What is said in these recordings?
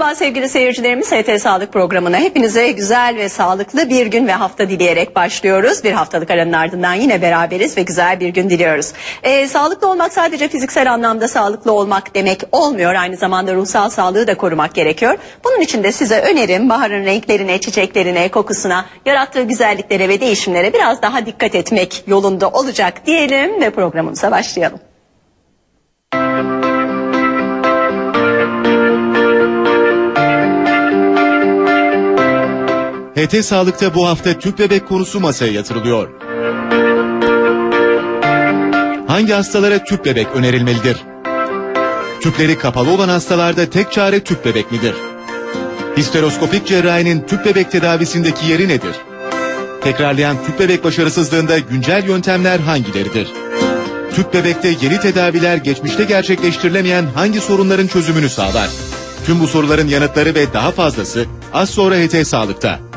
Merhaba sevgili seyircilerimiz HT Sağlık programına hepinize güzel ve sağlıklı bir gün ve hafta dileyerek başlıyoruz. Bir haftalık aranın ardından yine beraberiz ve güzel bir gün diliyoruz. Ee, sağlıklı olmak sadece fiziksel anlamda sağlıklı olmak demek olmuyor. Aynı zamanda ruhsal sağlığı da korumak gerekiyor. Bunun için de size önerim baharın renklerine, çiçeklerine, kokusuna, yarattığı güzelliklere ve değişimlere biraz daha dikkat etmek yolunda olacak diyelim ve programımıza başlayalım. HT Sağlık'ta bu hafta tüp bebek konusu masaya yatırılıyor. Hangi hastalara tüp bebek önerilmelidir? Tüpleri kapalı olan hastalarda tek çare tüp bebek midir? Histeroskopik cerrahinin tüp bebek tedavisindeki yeri nedir? Tekrarlayan tüp bebek başarısızlığında güncel yöntemler hangileridir? Tüp bebekte yeni tedaviler geçmişte gerçekleştirilemeyen hangi sorunların çözümünü sağlar? Tüm bu soruların yanıtları ve daha fazlası az sonra HT Sağlık'ta.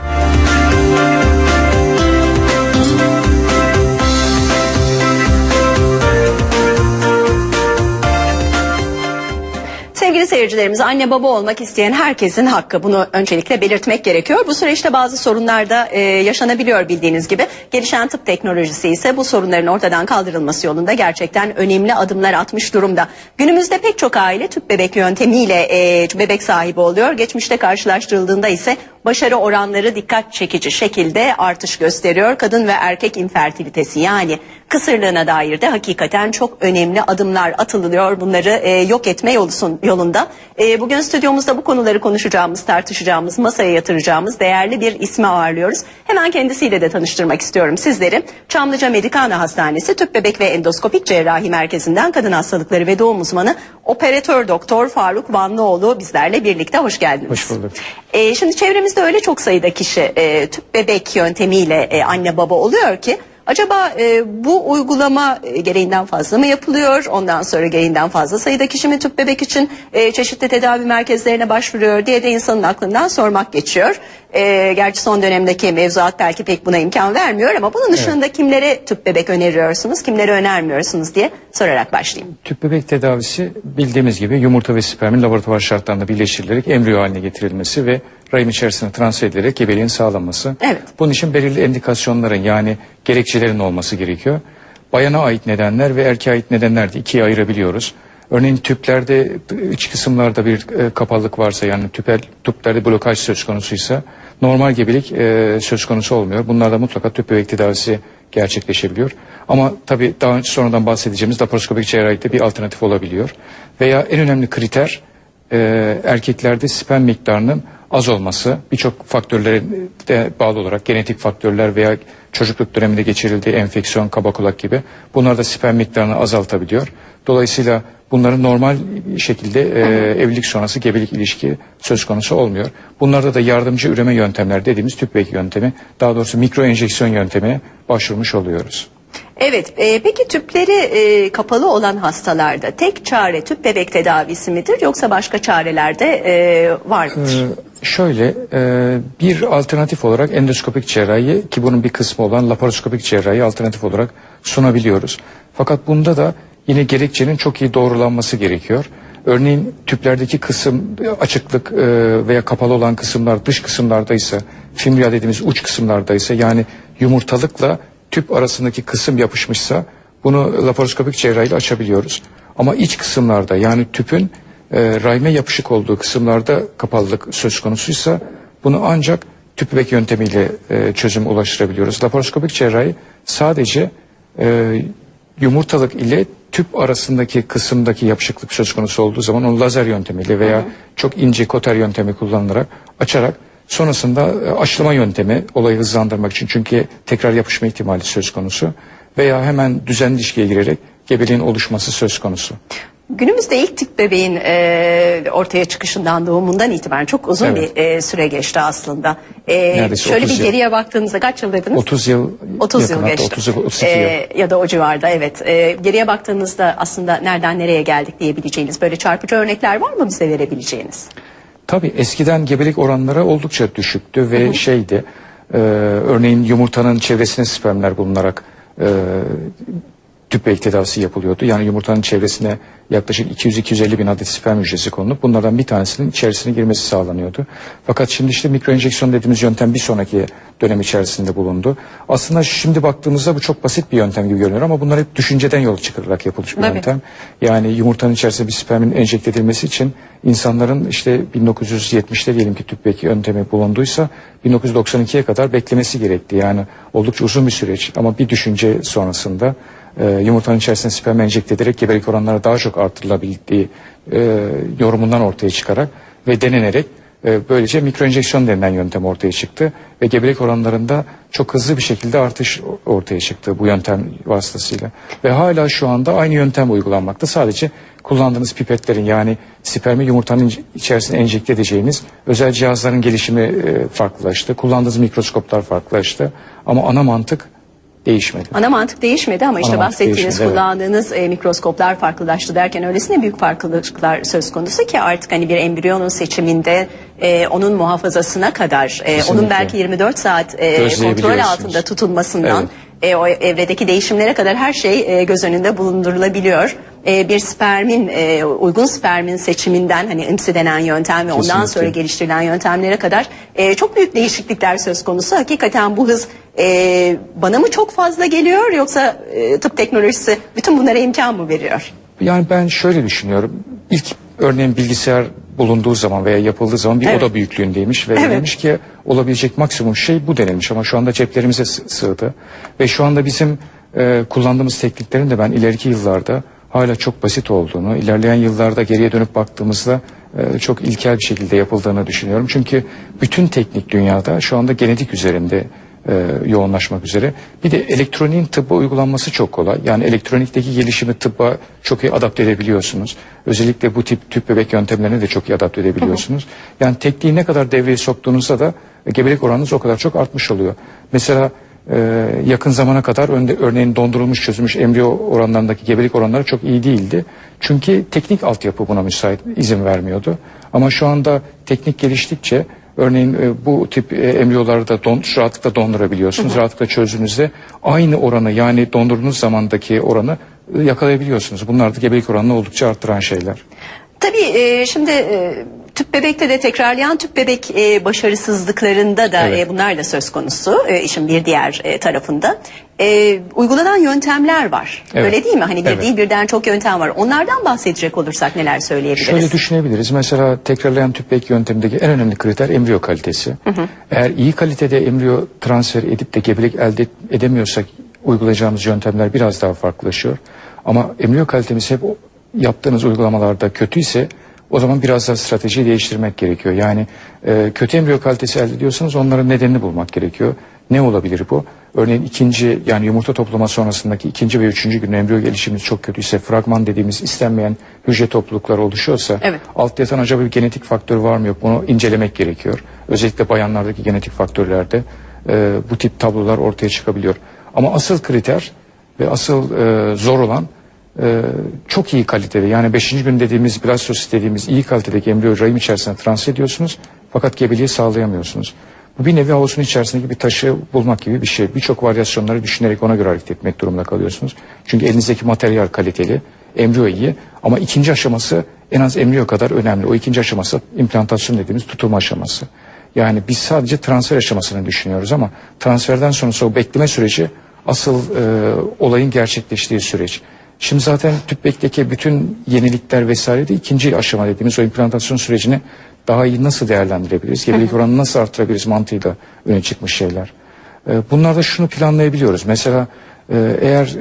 Seyircilerimiz anne baba olmak isteyen herkesin hakkı. Bunu öncelikle belirtmek gerekiyor. Bu süreçte bazı sorunlar da e, yaşanabiliyor bildiğiniz gibi. Gelişen tıp teknolojisi ise bu sorunların ortadan kaldırılması yolunda gerçekten önemli adımlar atmış durumda. Günümüzde pek çok aile tüp bebek yöntemiyle e, bebek sahibi oluyor. Geçmişte karşılaştırıldığında ise başarı oranları dikkat çekici şekilde artış gösteriyor. Kadın ve erkek infertilitesi yani kısırlığına dair de hakikaten çok önemli adımlar atılıyor. Bunları e, yok etme yolusun, yolunda. E, bugün stüdyomuzda bu konuları konuşacağımız, tartışacağımız, masaya yatıracağımız değerli bir ismi ağırlıyoruz. Hemen kendisiyle de tanıştırmak istiyorum sizleri. Çamlıca Medikana Hastanesi Tüp Bebek ve Endoskopik Cerrahi Merkezi'nden kadın hastalıkları ve doğum uzmanı operatör doktor Faruk Vanlıoğlu bizlerle birlikte hoş geldiniz. Hoş bulduk. E, şimdi çevremizde öyle çok sayıda kişi e, tüp bebek yöntemiyle e, anne baba oluyor ki acaba e, bu uygulama e, gereğinden fazla mı yapılıyor? Ondan sonra gereğinden fazla sayıda kişi mi tüp bebek için e, çeşitli tedavi merkezlerine başvuruyor diye de insanın aklından sormak geçiyor. E, gerçi son dönemdeki mevzuat belki pek buna imkan vermiyor ama bunun dışında kimlere tüp bebek öneriyorsunuz, kimlere önermiyorsunuz diye sorarak başlayayım. Tüp bebek tedavisi bildiğimiz gibi yumurta ve spermin laboratuvar şartlarında birleştirilerek embriyo haline getirilmesi ve rahim içerisine transfer edilerek gebeliğin sağlanması. Evet. Bunun için belirli endikasyonların yani gerekçelerin olması gerekiyor. Bayana ait nedenler ve erkeğe ait nedenler de ikiye ayırabiliyoruz. Örneğin tüplerde iç kısımlarda bir e, kapalılık varsa yani tüpel, tüplerde blokaj söz konusuysa normal gebelik e, söz konusu olmuyor. Bunlarda mutlaka tüp bebek tedavisi gerçekleşebiliyor. Ama tabii daha önce sonradan bahsedeceğimiz laparoskopik cerrahide bir alternatif olabiliyor. Veya en önemli kriter e, erkeklerde sperm miktarının az olması birçok faktörlere de bağlı olarak genetik faktörler veya çocukluk döneminde geçirildiği enfeksiyon, kaba kulak gibi bunlar da sperm miktarını azaltabiliyor. Dolayısıyla bunların normal şekilde e, evlilik sonrası gebelik ilişki söz konusu olmuyor. Bunlarda da yardımcı üreme yöntemler dediğimiz tüp bebek yöntemi daha doğrusu mikro enjeksiyon yöntemine başvurmuş oluyoruz. Evet, e, peki tüpleri e, kapalı olan hastalarda tek çare tüp bebek tedavisi midir yoksa başka çareler de e, var mıdır? Ee, şöyle e, bir alternatif olarak endoskopik cerrahi ki bunun bir kısmı olan laparoskopik cerrahi alternatif olarak sunabiliyoruz. Fakat bunda da yine gerekçenin çok iyi doğrulanması gerekiyor. Örneğin tüplerdeki kısım açıklık e, veya kapalı olan kısımlar dış kısımlardaysa, fimria dediğimiz uç kısımlardaysa yani yumurtalıkla tüp arasındaki kısım yapışmışsa bunu laparoskopik cerrahiyle açabiliyoruz. Ama iç kısımlarda yani tüpün e, rahime yapışık olduğu kısımlarda kapalılık söz konusuysa bunu ancak tüp bebek yöntemiyle e, çözüm ulaştırabiliyoruz. Laparoskopik cerrahi sadece e, yumurtalık ile tüp arasındaki kısımdaki yapışıklık söz konusu olduğu zaman onu lazer yöntemiyle veya çok ince koter yöntemi kullanılarak açarak sonrasında e, aşılama yöntemi olayı hızlandırmak için çünkü tekrar yapışma ihtimali söz konusu veya hemen düzenli ilişkiye girerek gebeliğin oluşması söz konusu. Günümüzde ilk tüp bebeğin e, ortaya çıkışından doğumundan itibaren çok uzun Evet. bir e, süre geçti aslında. E, Neredeyse şöyle 30 bir yıl. geriye baktığınızda kaç yıl dediniz? 30 yıl 30 yakın yıl geçti. 30 yıl 32 yıl. Ee, ya da o civarda evet. Ee, geriye baktığınızda aslında nereden nereye geldik diyebileceğiniz böyle çarpıcı örnekler var mı bize verebileceğiniz? Tabii eskiden gebelik oranları oldukça düşüktü ve şeydi e, örneğin yumurtanın çevresine spermler bulunarak e, tüp bebek tedavisi yapılıyordu. Yani yumurtanın çevresine yaklaşık 200-250 bin adet sperm hücresi konulup bunlardan bir tanesinin içerisine girmesi sağlanıyordu. Fakat şimdi işte mikroenjeksiyon dediğimiz yöntem bir sonraki dönem içerisinde bulundu. Aslında şimdi baktığımızda bu çok basit bir yöntem gibi görünüyor ama bunlar hep düşünceden yola çıkılarak yapılmış bir Tabii. yöntem. Yani yumurtanın içerisine bir spermin enjekte edilmesi için insanların işte 1970'te diyelim ki tüp bebek yöntemi bulunduysa 1992'ye kadar beklemesi gerekti. Yani oldukça uzun bir süreç ama bir düşünce sonrasında e, yumurtanın içerisine sperm enjekte ederek gebelik oranları daha çok artırılabildiği e, yorumundan ortaya çıkarak ve denenerek e, böylece mikroenjeksiyon denilen yöntem ortaya çıktı ve gebelik oranlarında çok hızlı bir şekilde artış ortaya çıktı bu yöntem vasıtasıyla. Ve hala şu anda aynı yöntem uygulanmakta. Sadece kullandığınız pipetlerin yani spermi yumurtanın içerisine enjekte edeceğiniz özel cihazların gelişimi e, farklılaştı. Kullandığınız mikroskoplar farklılaştı. Ama ana mantık değişmedi. Ana mantık değişmedi ama işte Ana bahsettiğiniz değişmedi, evet. kullandığınız e, mikroskoplar farklılaştı derken öylesine büyük farklılıklar söz konusu ki artık hani bir embriyonun seçiminde e, onun muhafazasına kadar e, onun belki 24 saat e, kontrol altında tutulmasından Evet. e, o evredeki değişimlere kadar her şey e, göz önünde bulundurulabiliyor. E, bir spermin e, uygun spermin seçiminden hani IMSI denen yöntem ve ondan Kesinlikle. sonra geliştirilen yöntemlere kadar e, çok büyük değişiklikler söz konusu. Hakikaten bu hız e, bana mı çok fazla geliyor yoksa e, tıp teknolojisi bütün bunlara imkan mı veriyor? Yani ben şöyle düşünüyorum. İlk örneğin bilgisayar bulunduğu zaman veya yapıldığı zaman bir Evet. oda büyüklüğündeymiş ve Evet. denilmiş ki olabilecek maksimum şey bu denilmiş ama şu anda ceplerimize sı- sığdı. Ve şu anda bizim e, kullandığımız tekniklerin de ben ileriki yıllarda hala çok basit olduğunu, ilerleyen yıllarda geriye dönüp baktığımızda e, çok ilkel bir şekilde yapıldığını düşünüyorum. Çünkü bütün teknik dünyada şu anda genetik üzerinde e, yoğunlaşmak üzere. Bir de elektroniğin tıbba uygulanması çok kolay. Yani elektronikteki gelişimi tıbba çok iyi adapte edebiliyorsunuz. Özellikle bu tip tüp bebek yöntemlerine de çok iyi adapte edebiliyorsunuz. Yani tekniği ne kadar devreye soktuğunuzda da gebelik oranınız o kadar çok artmış oluyor. Mesela e, yakın zamana kadar önde, örneğin dondurulmuş çözülmüş embriyo oranlarındaki gebelik oranları çok iyi değildi. Çünkü teknik altyapı buna müsait izin vermiyordu. Ama şu anda teknik geliştikçe Örneğin e, bu tip e, embriyoları da don, rahatlıkla dondurabiliyorsunuz. Rahatlıkla çözdüğünüzde aynı oranı yani dondurduğunuz zamandaki oranı e, yakalayabiliyorsunuz. Bunlar da gebelik oranını oldukça arttıran şeyler. Tabii e, şimdi e, tüp bebekte de tekrarlayan tüp bebek e, başarısızlıklarında da Evet. e, bunlar da söz konusu e, işin bir diğer e, tarafında. E, uygulanan yöntemler var. Evet. Öyle değil mi? Hani bir Evet. değil birden çok yöntem var. Onlardan bahsedecek olursak neler söyleyebiliriz? Şöyle düşünebiliriz. Mesela tekrarlayan tüp bebek yöntemindeki en önemli kriter embriyo kalitesi. Eğer iyi kalitede embriyo transfer edip de gebelik elde edemiyorsak uygulayacağımız yöntemler biraz daha farklılaşıyor. Ama embriyo kalitemiz hep yaptığınız uygulamalarda kötüyse o zaman biraz daha stratejiyi değiştirmek gerekiyor. Yani e, kötü embriyo kalitesi elde ediyorsanız onların nedenini bulmak gerekiyor. Ne olabilir bu? Örneğin ikinci yani yumurta toplama sonrasındaki ikinci ve üçüncü gün embriyo gelişimimiz çok kötüyse fragman dediğimiz istenmeyen hücre toplulukları oluşuyorsa Evet. alt yatan acaba bir genetik faktör var mı yok bunu incelemek gerekiyor. Özellikle bayanlardaki genetik faktörlerde e, bu tip tablolar ortaya çıkabiliyor. Ama asıl kriter ve asıl e, zor olan e, çok iyi kalitede yani 5. gün dediğimiz blastosis dediğimiz iyi kalitedeki embriyo rahim içerisine transfer ediyorsunuz fakat gebeliği sağlayamıyorsunuz. Bu bir nevi havuzun içerisindeki bir taşı bulmak gibi bir şey. Birçok varyasyonları düşünerek ona göre hareket etmek durumunda kalıyorsunuz. Çünkü elinizdeki materyal kaliteli, embriyo iyi ama ikinci aşaması en az embriyo kadar önemli. O ikinci aşaması implantasyon dediğimiz tutulma aşaması. Yani biz sadece transfer aşamasını düşünüyoruz ama transferden sonrası o bekleme süreci asıl e, olayın gerçekleştiği süreç. Şimdi zaten tüpbekteki bütün yenilikler vesaire de ikinci aşama dediğimiz o implantasyon sürecini daha iyi nasıl değerlendirebiliriz? Gebelik oranını nasıl artırabiliriz mantığıyla öne çıkmış şeyler. E, bunlarda şunu planlayabiliyoruz. Mesela e, eğer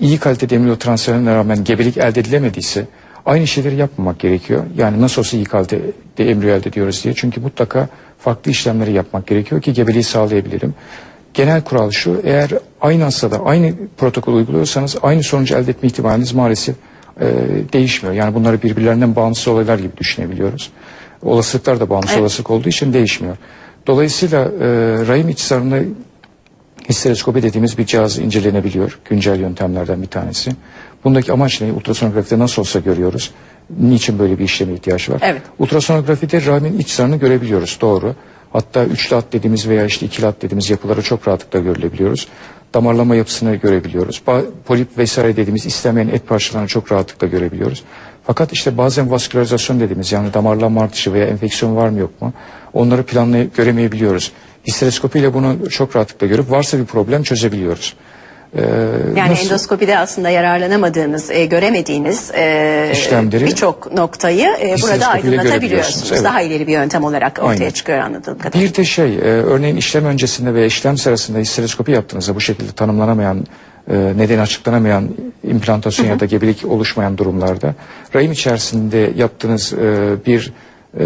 iyi kalitede embriyo transferine rağmen gebelik elde edilemediyse aynı şeyleri yapmamak gerekiyor. Yani nasıl olsa iyi kalitede embriyo elde ediyoruz diye. Çünkü mutlaka farklı işlemleri yapmak gerekiyor ki gebeliği sağlayabilirim. Genel kural şu eğer aynı hastada aynı protokol uyguluyorsanız aynı sonucu elde etme ihtimaliniz maalesef e, değişmiyor. Yani bunları birbirlerinden bağımsız olaylar gibi düşünebiliyoruz. Olasılıklar da bağımsız Evet. olasılık olduğu için değişmiyor. Dolayısıyla e, rahim iç zarını histeroskopi dediğimiz bir cihaz incelenebiliyor. Güncel yöntemlerden bir tanesi. Bundaki amaç ne? Ultrasonografide nasıl olsa görüyoruz. Niçin böyle bir işleme ihtiyaç var? Evet. Ultrasonografide rahmin iç zarını görebiliyoruz. Doğru. Hatta üçlü at dediğimiz veya işte ikili at dediğimiz yapıları çok rahatlıkla görülebiliyoruz. damarlama yapısını görebiliyoruz. Polip vesaire dediğimiz istenmeyen et parçalarını çok rahatlıkla görebiliyoruz. Fakat işte bazen vaskülarizasyon dediğimiz yani damarlanma artışı veya enfeksiyon var mı yok mu onları planlayıp göremeyebiliyoruz. Histeroskopi ile bunu çok rahatlıkla görüp varsa bir problem çözebiliyoruz. Ee, Yani nasıl- endoskopide aslında yararlanamadığınız, e, göremediğiniz e, birçok noktayı e, burada aydınlatabiliyorsunuz. evet. Daha ileri bir yöntem olarak ortaya Aynen. çıkıyor anladığım kadarıyla. Bir de şey, e, örneğin işlem öncesinde ve işlem sırasında histeroskopi yaptığınızda bu şekilde tanımlanamayan, e, nedeni açıklanamayan implantasyon ya da gebelik oluşmayan durumlarda rahim içerisinde yaptığınız e, bir e,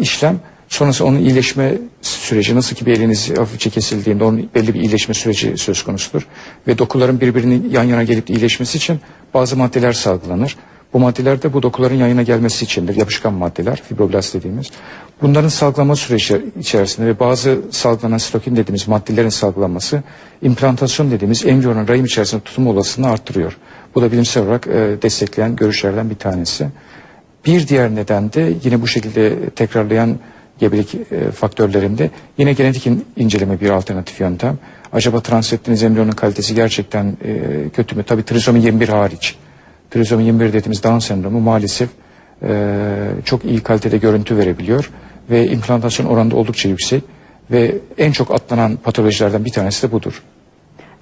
işlem sonrası onun iyileşme süreci nasıl ki bir eliniz hafifçe kesildiğinde onun belli bir iyileşme süreci söz konusudur ve dokuların birbirinin yan yana gelip iyileşmesi için bazı maddeler salgılanır. Bu maddeler de bu dokuların yan yana gelmesi içindir. Yapışkan maddeler, fibroblast dediğimiz. Bunların salgılama süreci içerisinde ve bazı salgılanan sitokin dediğimiz maddelerin salgılanması implantasyon dediğimiz embriyonun rahim içerisinde tutum olasılığını arttırıyor. Bu da bilimsel olarak e, destekleyen görüşlerden bir tanesi. Bir diğer neden de yine bu şekilde tekrarlayan gebelik e, faktörlerinde yine genetik in- inceleme bir alternatif yöntem. Acaba transfettiğiniz embriyonun kalitesi gerçekten e, kötü mü? Tabii trizomi 21 hariç. Trizomi 21 dediğimiz Down sendromu maalesef e, çok iyi kalitede görüntü verebiliyor ve implantasyon oranı da oldukça yüksek ve en çok atlanan patolojilerden bir tanesi de budur.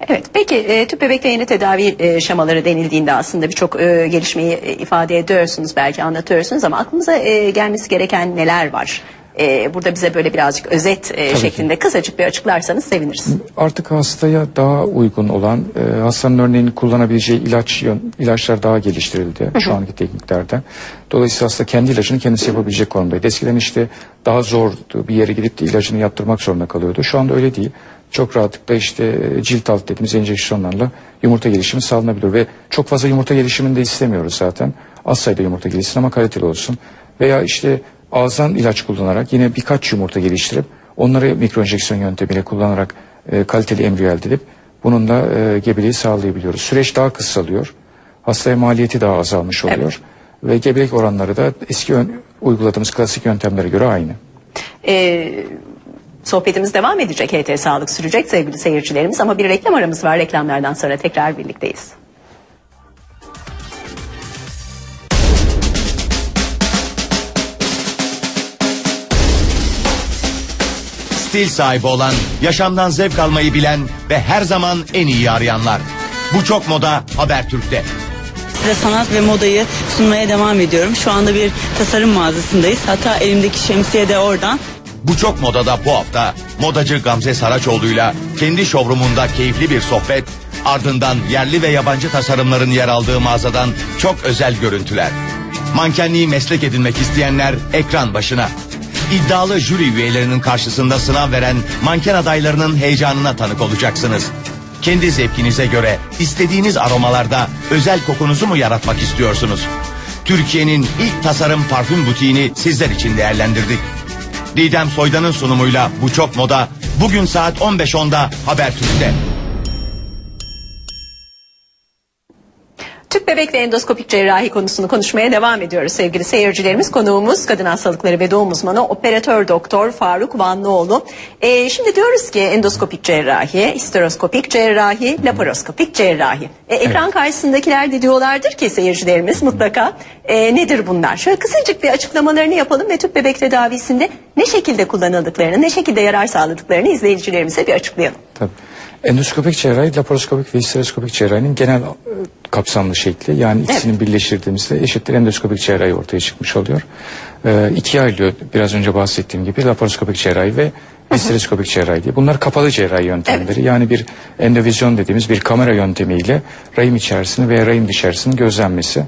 Evet peki e, tüp bebekte yeni tedavi e, şemaları denildiğinde aslında birçok e, gelişmeyi e, ifade ediyorsunuz belki anlatıyorsunuz ama aklımıza e, gelmesi gereken neler var? E, burada bize böyle birazcık özet e, ki. şeklinde kısacık bir açıklarsanız seviniriz. Artık hastaya daha uygun olan e, hastanın örneğin kullanabileceği ilaç ilaçlar daha geliştirildi şu anki tekniklerde. Dolayısıyla hasta kendi ilacını kendisi yapabilecek konumdaydı. Eskiden işte daha zordu bir yere gidip de ilacını yaptırmak zorunda kalıyordu. Şu anda öyle değil. Çok rahatlıkla işte e, cilt altı dediğimiz enjeksiyonlarla yumurta gelişimi sağlanabiliyor ve çok fazla yumurta gelişimini de istemiyoruz zaten. Az sayıda yumurta gelişsin ama kaliteli olsun. Veya işte ağızdan ilaç kullanarak yine birkaç yumurta geliştirip onları mikro enjeksiyon yöntemiyle kullanarak e, kaliteli embriyo elde edip bununla e, gebeliği sağlayabiliyoruz. Süreç daha kısalıyor. Hastaya maliyeti daha azalmış oluyor. Ve gebelik oranları da eski ön- uyguladığımız klasik yöntemlere göre aynı. E, sohbetimiz devam edecek. HT Sağlık sürecek sevgili seyircilerimiz ama bir reklam aramız var. Reklamlardan sonra tekrar birlikteyiz. Stil sahibi olan, yaşamdan zevk almayı bilen ve her zaman en iyi arayanlar. Bu çok moda Habertürk'te. Size sanat ve modayı sunmaya devam ediyorum. Şu anda bir tasarım mağazasındayız. Hatta elimdeki şemsiye de oradan. Bu çok modada bu hafta modacı Gamze Saraçoğlu'yla kendi şovrumunda keyifli bir sohbet, ardından yerli ve yabancı tasarımların yer aldığı mağazadan çok özel görüntüler. Mankenliği meslek edinmek isteyenler ekran başına. İddialı jüri üyelerinin karşısında sınav veren manken adaylarının heyecanına tanık olacaksınız. Kendi zevkinize göre istediğiniz aromalarda özel kokunuzu mu yaratmak istiyorsunuz? Türkiye'nin ilk tasarım parfüm butiğini sizler için değerlendirdik. Didem Soydan'ın sunumuyla Bu Çok Moda bugün saat 15.10'da Habertürk'te. Bebek ve endoskopik cerrahi konusunu konuşmaya devam ediyoruz sevgili seyircilerimiz. Konuğumuz kadın hastalıkları ve doğum uzmanı operatör doktor Faruk Vanlıoğlu. Ee, şimdi diyoruz ki endoskopik cerrahi, histeroskopik cerrahi, laparoskopik cerrahi. E, ekran karşısındakiler de diyorlardır ki seyircilerimiz mutlaka e, nedir bunlar? Şöyle kısacık bir açıklamalarını yapalım ve tüp bebek tedavisinde ne şekilde kullanıldıklarını, ne şekilde yarar sağladıklarını izleyicilerimize bir açıklayalım. Tabii. Endoskopik cerrahi, laparoskopik ve histeroskopik cerrahinin genel e, kapsamlı şekli. Yani ikisini birleştirdiğimizde eşittir endoskopik cerrahi ortaya çıkmış oluyor. Ee, ikiye ayrılıyor biraz önce bahsettiğim gibi laparoskopik cerrahi ve histeroskopik cerrahi diye. Bunlar kapalı cerrahi yöntemleri. Yani bir endovizyon dediğimiz bir kamera yöntemiyle rahim içerisini veya rahim dışarısını gözlenmesi.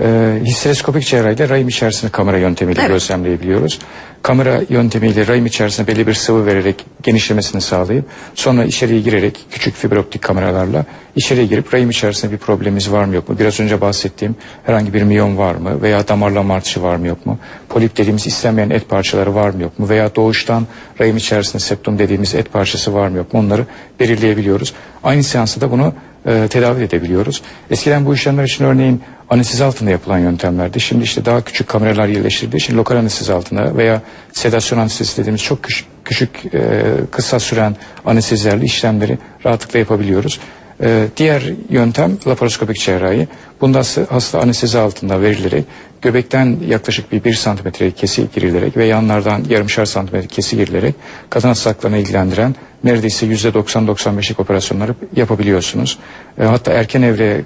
Ee, histeroskopik cerrahiyle rahim içerisini kamera yöntemiyle Evet. gözlemleyebiliyoruz. Kamera yöntemiyle rahim içerisine belli bir sıvı vererek genişlemesini sağlayıp sonra içeriye girerek küçük fiber optik kameralarla içeriye girip rahim içerisinde bir problemimiz var mı yok mu? Biraz önce bahsettiğim herhangi bir miyom var mı? Veya damarlama artışı var mı yok mu? Polip dediğimiz istenmeyen et parçaları var mı yok mu? Veya doğuştan rahim içerisinde septum dediğimiz et parçası var mı yok mu? Onları belirleyebiliyoruz. Aynı seansta da bunu e, tedavi edebiliyoruz. Eskiden bu işlemler için örneğin anestezi altında yapılan yöntemlerdi. Şimdi işte daha küçük kameralar yerleştirildiği için lokal anestezi altında veya sedasyon anestezi dediğimiz çok küçük, küçük e, kısa süren anestezilerle işlemleri rahatlıkla yapabiliyoruz. Ee, diğer yöntem laparoskopik cerrahi. Bunda hasta, anestezi altında verilerek göbekten yaklaşık bir 1 santimetre kesi girilerek ve yanlardan yarımşar santimetre kesi girilerek kadın hastalıklarına ilgilendiren neredeyse %90-95'lik operasyonları yapabiliyorsunuz. Ee, hatta erken evre e,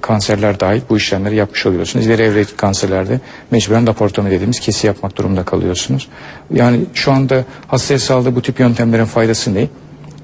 kanserler dahil bu işlemleri yapmış oluyorsunuz. İleri evre kanserlerde mecburen laparotomi dediğimiz kesi yapmak durumunda kalıyorsunuz. Yani şu anda hastaya sağladığı bu tip yöntemlerin faydası ne?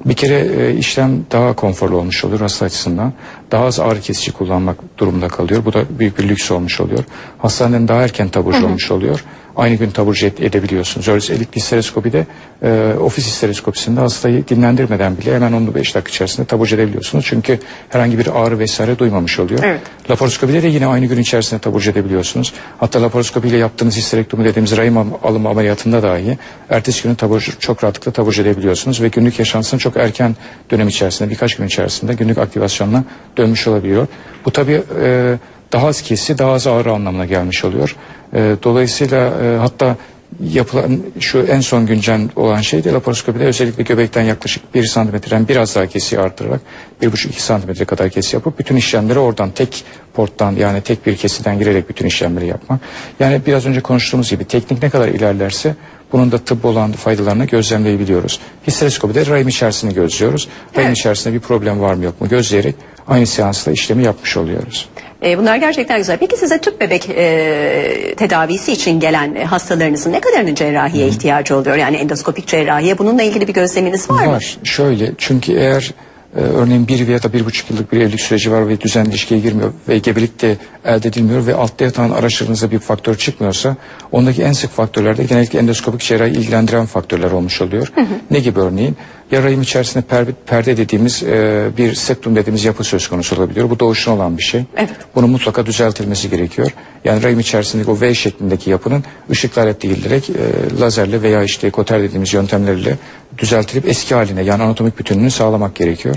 Bir kere e, işlem daha konforlu olmuş oluyor hasta açısından. Daha az ağrı kesici kullanmak durumunda kalıyor. Bu da büyük bir lüks olmuş oluyor. Hastaneden daha erken taburcu olmuş oluyor. Aynı gün taburcu edebiliyorsunuz. Özellikle histeroskopide, e, ofis histeroskopisinde hastayı dinlendirmeden bile hemen 15 dakika içerisinde taburcu edebiliyorsunuz. Çünkü herhangi bir ağrı vesaire duymamış oluyor. Evet. Laparoskopide de yine aynı gün içerisinde taburcu edebiliyorsunuz. Hatta laparoskopiyle yaptığınız histerektomi dediğimiz rahim alımı ameliyatında dahi ertesi günü taburcu, çok rahatlıkla taburcu edebiliyorsunuz ve günlük yaşantısına çok erken dönem içerisinde birkaç gün içerisinde günlük aktivasyonla dönmüş olabiliyor. Bu tabii e, daha az kesi daha az ağrı anlamına gelmiş oluyor. E, dolayısıyla e, hatta yapılan şu en son güncel olan şey de laparoskopide özellikle göbekten yaklaşık 1 santimetreden biraz daha kesiyi artırarak 1,5-2 santimetre kadar kesi yapıp bütün işlemleri oradan tek porttan yani tek bir kesiden girerek bütün işlemleri yapmak. Yani biraz önce konuştuğumuz gibi teknik ne kadar ilerlerse bunun da tıbbi olan faydalarını gözlemleyebiliyoruz. Histeroskopide rahim içerisini gözlüyoruz. Rahim Evet. içerisinde bir problem var mı yok mu gözleyerek aynı seansla işlemi yapmış oluyoruz. E, bunlar gerçekten güzel. Peki size tüp bebek e, tedavisi için gelen e, hastalarınızın ne kadarının cerrahiye ihtiyacı oluyor? Yani endoskopik cerrahiye bununla ilgili bir gözleminiz var, mı? Var. Şöyle çünkü eğer e, örneğin bir veya da bir buçuk yıllık bir evlilik süreci var ve düzenli ilişkiye girmiyor ve gebelik de elde edilmiyor ve altta yatan araçlarınızda bir faktör çıkmıyorsa ondaki en sık faktörlerde genellikle endoskopik cerrahi ilgilendiren faktörler olmuş oluyor. Ne gibi örneğin? Ya rahim içerisinde perde, perde dediğimiz e, bir septum dediğimiz yapı söz konusu olabiliyor. Bu doğuştan olan bir şey. Evet. Bunun mutlaka düzeltilmesi gerekiyor. Yani rahim içerisindeki o V şeklindeki yapının ışıklar etkilenerek e, lazerle veya işte koter dediğimiz yöntemlerle düzeltilip eski haline yani anatomik bütünlüğünü sağlamak gerekiyor.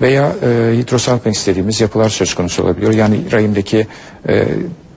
Veya e, hidrosalpinx dediğimiz yapılar söz konusu olabiliyor. Yani rahimdeki e,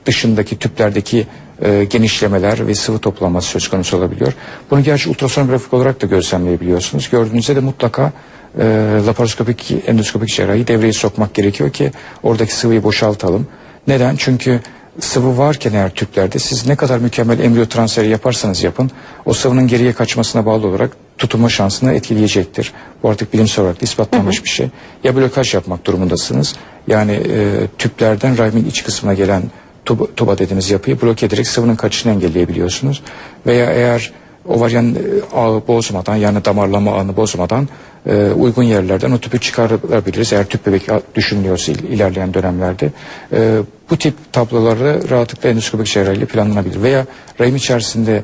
dışındaki tüplerdeki e, genişlemeler ve sıvı toplanması söz konusu olabiliyor. Bunu gerçi ultrasonografik olarak da gözlemleyebiliyorsunuz. Gördüğünüzde de mutlaka e, laparoskopik, endoskopik cerrahi devreye sokmak gerekiyor ki oradaki sıvıyı boşaltalım. Neden? Çünkü sıvı varken eğer tüplerde siz ne kadar mükemmel embriyo transferi yaparsanız yapın o sıvının geriye kaçmasına bağlı olarak tutunma şansını etkileyecektir. Bu artık bilimsel olarak ispatlanmış bir şey. Ya blokaj yapmak durumundasınız. Yani e, tüplerden rahimin iç kısmına gelen tuba, tuba dediğimiz yapıyı bloke ederek sıvının kaçışını engelleyebiliyorsunuz. Veya eğer ovaryen e, ağı bozmadan yani damarlama ağını bozmadan e, uygun yerlerden o tüpü çıkarabiliriz. Eğer tüp bebek düşünülüyorsa il- ilerleyen dönemlerde. E, bu tip tabloları rahatlıkla endoskopik cerrahiyle planlanabilir. Veya rahim içerisinde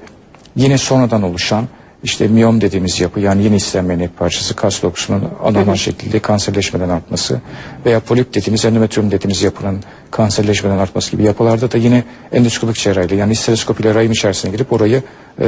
yine sonradan oluşan işte miyom dediğimiz yapı yani yeni istenmeyen et parçası kas dokusunun anormal şekilde kanserleşmeden artması veya polip dediğimiz endometrium dediğimiz yapının kanserleşmeden artması gibi yapılarda da yine endoskopik cerrahiyle yani histeroskop ile rahim içerisine girip orayı e,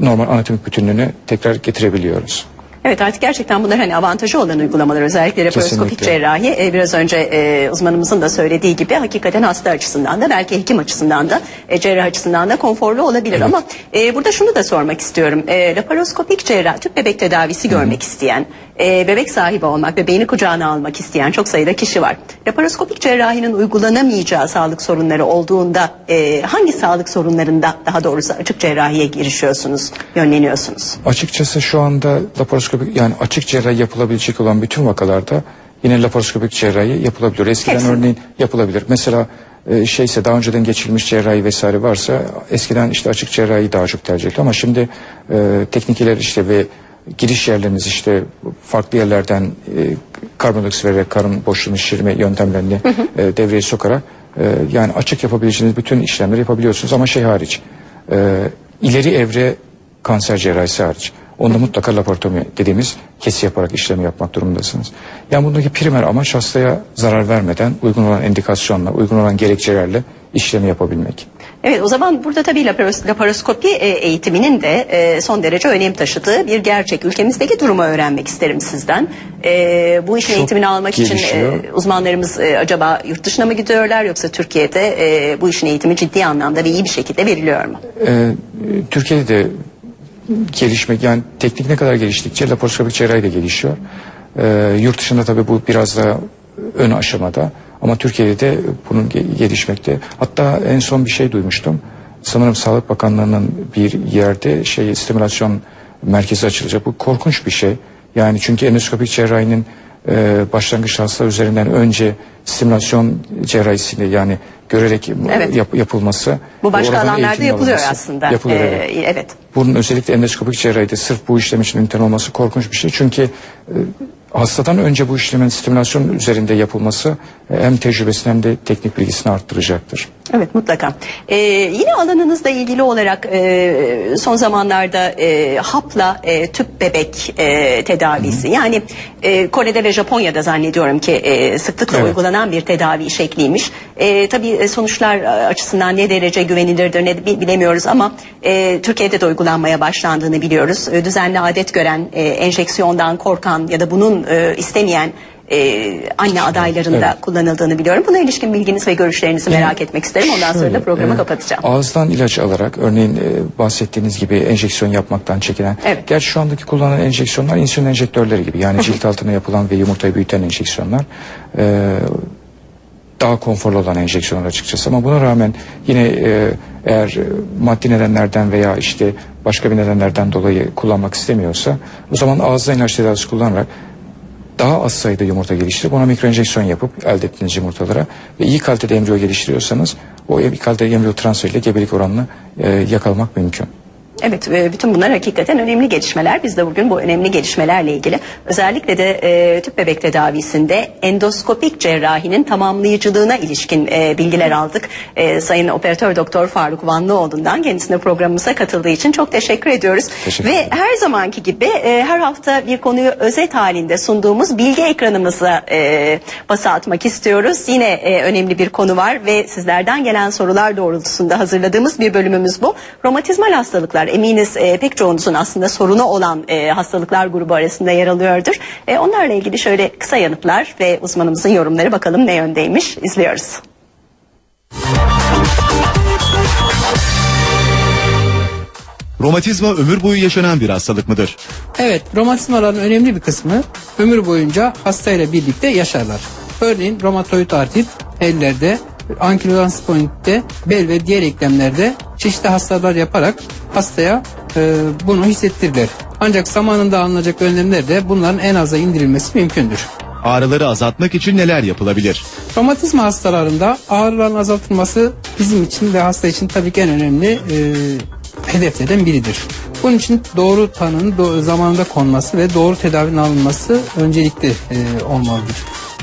normal anatomik bütünlüğüne tekrar getirebiliyoruz. Evet artık gerçekten bunlar hani avantajı olan uygulamalar özellikle laparoskopik cerrahi e, biraz önce e, uzmanımızın da söylediği gibi hakikaten hasta açısından da belki hekim açısından da e, cerrah açısından da konforlu olabilir. Ama e, burada şunu da sormak istiyorum. E, laparoskopik cerrah tüp bebek tedavisi görmek isteyen e, bebek sahibi olmak ve beyni kucağına almak isteyen çok sayıda kişi var laparoskopik cerrahinin uygulanamayacağı sağlık sorunları olduğunda e, hangi sağlık sorunlarında daha doğrusu açık cerrahiye girişiyorsunuz yönleniyorsunuz Açıkçası şu anda laparoskopik yani açık cerrahi yapılabilecek olan bütün vakalarda yine laparoskopik cerrahi yapılabiliyor. Eskiden Hepsi. örneğin yapılabilir. Mesela e, şeyse daha önceden geçirilmiş cerrahi vesaire varsa eskiden işte açık cerrahi daha çok tercih edildi ama şimdi e, teknikler işte ve giriş yerleriniz işte farklı yerlerden e, karbondioksit vererek karın boşluğunu şişirme yöntemlerini e, devreye sokarak e, yani açık yapabileceğiniz bütün işlemleri yapabiliyorsunuz ama şey hariç e, ileri evre kanser cerrahisi hariç. Onda mutlaka laparotomi dediğimiz kesi yaparak işlemi yapmak durumundasınız. Yani bundaki primer amaç hastaya zarar vermeden uygun olan indikasyonla, uygun olan gerekçelerle işlemi yapabilmek. Evet o zaman burada tabii laparos- laparoskopi e, eğitiminin de e, son derece önem taşıdığı bir gerçek. Ülkemizdeki durumu öğrenmek isterim sizden. E, bu işin Çok eğitimini almak için gelişiyor. e, uzmanlarımız acaba yurt dışına mı gidiyorlar yoksa Türkiye'de bu işin eğitimi ciddi anlamda ve iyi bir şekilde veriliyor mu? Türkiye'de de gelişmek yani teknik ne kadar geliştikçe laparoskopik cerrahi de gelişiyor. Ee, yurt dışında tabii bu biraz daha ön aşamada ama Türkiye'de de bunun ge- gelişmekte. Hatta en son bir şey duymuştum. Sanırım Sağlık Bakanlığı'nın bir yerde şey stimülasyon merkezi açılacak. Bu korkunç bir şey. Yani çünkü endoskopik cerrahinin e, başlangıç hastalar üzerinden önce stimülasyon cerrahisini yani görerek Evet. yap- yapılması. Bu başka alanlarda yapılıyor alınması. aslında. Yapılıyor E, evet. evet. Bunun özellikle endoskopik cerrahide sırf bu işlem için üniten olması korkunç bir şey. Çünkü e, hastadan önce bu işlemin stimülasyon üzerinde yapılması e, hem tecrübesini hem de teknik bilgisini arttıracaktır. Evet mutlaka. Ee, yine alanınızla ilgili olarak e, son zamanlarda e, hapla e, tüp bebek e, tedavisi yani e, Kore'de ve Japonya'da zannediyorum ki e, sıklıkla Evet. uygulanan bir tedavi şekliymiş. E, tabii e, sonuçlar e, açısından ne derece güvenilirdir ne bi- bilemiyoruz ama e, Türkiye'de de uygulanmaya başlandığını biliyoruz. E, düzenli adet gören, e, enjeksiyondan korkan ya da bunun e, istemeyen e, anne adaylarında Evet. kullanıldığını biliyorum. Buna ilişkin bilginiz ve görüşlerinizi merak etmek isterim. Ondan sonra da Şöyle, programı e, kapatacağım. Ağızdan ilaç alarak örneğin e, bahsettiğiniz gibi enjeksiyon yapmaktan çekinen. Evet. Gerçi şu andaki kullanılan enjeksiyonlar insülin enjektörleri gibi. Yani cilt altına yapılan ve yumurtayı büyüten enjeksiyonlar. E, daha konforlu olan enjeksiyonlar açıkçası ama buna rağmen yine e, eğer maddi nedenlerden veya işte başka bir nedenlerden dolayı kullanmak istemiyorsa o zaman ağızdan ilaç tedavisi kullanarak daha az sayıda yumurta geliştirip ona mikroenjeksiyon yapıp elde ettiğiniz yumurtalara ve iyi kalitede embriyo geliştiriyorsanız o iyi kalitede embriyo transferiyle gebelik oranını e, yakalamak mümkün. Evet, e, bütün bunlar hakikaten önemli gelişmeler. Biz de bugün bu önemli gelişmelerle ilgili özellikle de e, tüp bebek tedavisinde endoskopik cerrahinin tamamlayıcılığına ilişkin e, bilgiler aldık. E, Sayın Operatör Doktor Faruk Vanlıoğlu'ndan kendisine programımıza katıldığı için çok teşekkür ediyoruz. Teşekkür Ve her zamanki gibi e, her hafta bir konuyu özet halinde sunduğumuz bilgi ekranımıza e, basa atmak istiyoruz. Yine e, önemli bir konu var ve sizlerden gelen sorular doğrultusunda hazırladığımız bir bölümümüz bu. Romatizmal hastalıklar eminiz e, pek çoğunuzun aslında sorunu olan e, hastalıklar grubu arasında yer alıyordur. E, onlarla ilgili şöyle kısa yanıtlar ve uzmanımızın yorumları bakalım ne yöndeymiş izliyoruz. Romatizma ömür boyu yaşanan bir hastalık mıdır? Evet, romatizmaların önemli bir kısmı ömür boyunca hastayla birlikte yaşarlar. Örneğin romatoid artrit ellerde, ankilozan sponditte, bel ve diğer eklemlerde çeşitli hastalar yaparak hastaya e, bunu hissettirirler. Ancak zamanında alınacak önlemler de bunların en aza indirilmesi mümkündür. Ağrıları azaltmak için neler yapılabilir? Romatizma hastalarında ağrıların azaltılması bizim için ve hasta için tabii ki en önemli e, hedeflerden biridir. Bunun için doğru tanının do- zamanında konması ve doğru tedavinin alınması öncelikli e, olmalıdır.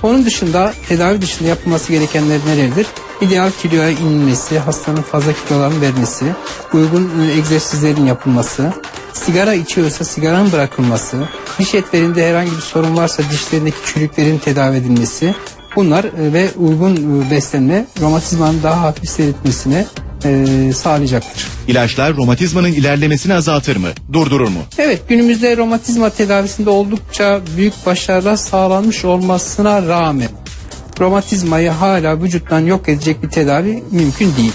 Onun dışında tedavi dışında yapılması gerekenler nelerdir? İdeal kiloya inilmesi, hastanın fazla kiloların vermesi, uygun e, egzersizlerin yapılması, sigara içiyorsa sigaranın bırakılması, diş etlerinde herhangi bir sorun varsa dişlerindeki çürüklerin tedavi edilmesi, bunlar e, ve uygun e, beslenme romatizmanın daha hafif seyretmesine e, sağlayacaktır. İlaçlar romatizmanın ilerlemesini azaltır mı? Durdurur mu? Evet günümüzde romatizma tedavisinde oldukça büyük başarılar sağlanmış olmasına rağmen romatizmayı hala vücuttan yok edecek bir tedavi mümkün değil.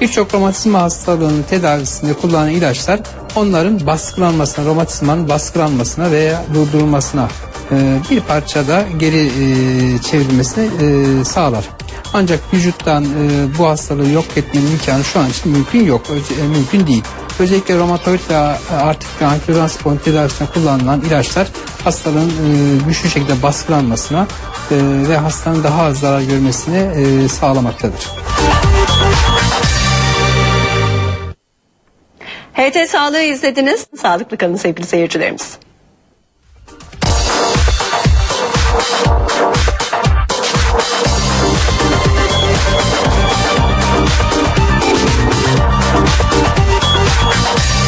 Birçok romatizma hastalığının tedavisinde kullanılan ilaçlar onların baskılanmasına, romatizmanın baskılanmasına veya durdurulmasına e, bir parçada geri e, çevrilmesine e, sağlar. Ancak vücuttan e, bu hastalığı yok etmenin imkanı şu an için mümkün yok, Ö- e, mümkün değil. Özellikle romatoid ve artık ankilozan spondylit tedavisinde kullanılan ilaçlar hastalığın e, güçlü şekilde baskılanmasına e, ve hastanın daha az zarar görmesine e, sağlamaktadır. HT Sağlığı izlediniz. Sağlıklı kalın sevgili seyircilerimiz. Oh, oh, oh,